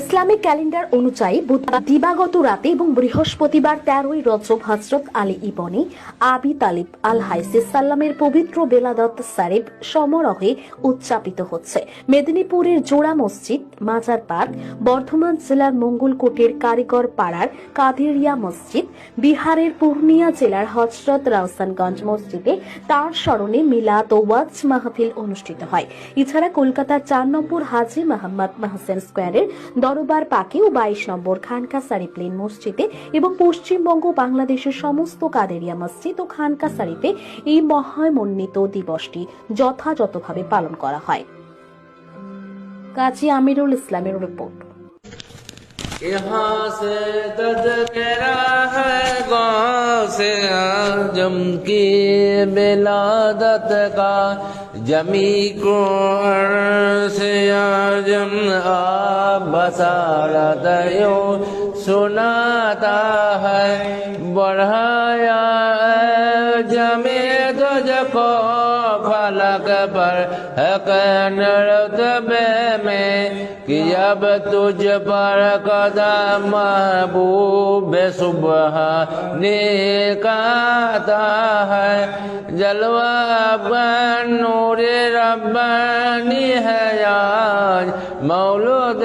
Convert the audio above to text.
Islamic calendar অনুযায়ী বুধবার দিবাগত রাতে এবং বৃহস্পতিবার তেরোই রজব হজরত আলী ইবনে আবি তালিব আল হাইসি সাল্লামের পবিত্র বেলাদত সারেব সমরহে উদযাপিত হচ্ছে। মেদিনীপুরের জোড়া মসজিদ মাজার পার্ক, বর্ধমান জেলার মঙ্গলকোটের কারিগর পাড়ার কাদেরিয়া মসজিদ, বিহারের পূর্ণিয়া জেলার হজরত রাউসানগঞ্জ মসজিদে তার স্মরণে মিলাদ ওয়াজ মাহফিল অনুষ্ঠিত হয়। এছাড়া কলকাতার চার নম্বর হাজি মোহাম্মদ মাহসেন স্কোয়ারের দরবার পাকে ও বাইশ নম্বর খানকা সারি প্লেন মসজিদে এবং পশ্চিমবঙ্গ বাংলাদেশের সমস্ত কাদেরিয়া মসজিদ ও খানকা সারিফে এই মহামন্বিত দিবসটি যথাযথভাবে পালন করা হয়। কাজী আমিরুল ইসলামের রিপোর্ট یہاں سے تذکرہ ہے گاں سے آجم کی بلادت کا جمی کو سے آجم آب بسارت یوں سناتا ہے بڑھایا जमे तुझको फलक पर नरतबे में कि अब तुझ पर कदम महबूब सुबह निकाता है। जलवा नूर रब्बानी है आज मौलूद